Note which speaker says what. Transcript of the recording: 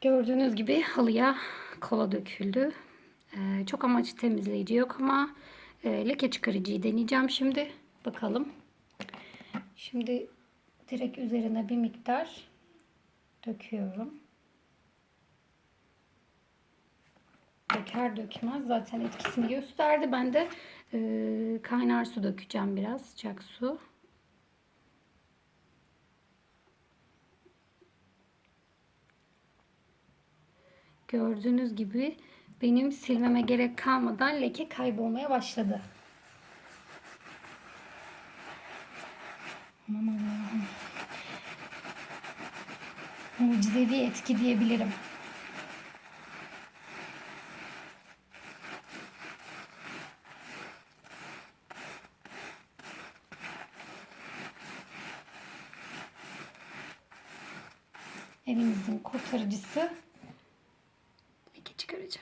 Speaker 1: Gördüğünüz gibi halıya kola döküldü. Ee, çok amaçlı temizleyici yok ama e, leke çıkarıcıyı deneyeceğim şimdi. Bakalım. Şimdi direkt üzerine bir miktar döküyorum. Döker dökmez zaten etkisini gösterdi. Ben de e, kaynar su dökeceğim biraz sıcak su. Gördüğünüz gibi benim silmeme gerek kalmadan leke kaybolmaya başladı. Aman Allah'ım. Mucizevi etki diyebilirim. Evimizin kurtarıcısı çıkarıcı.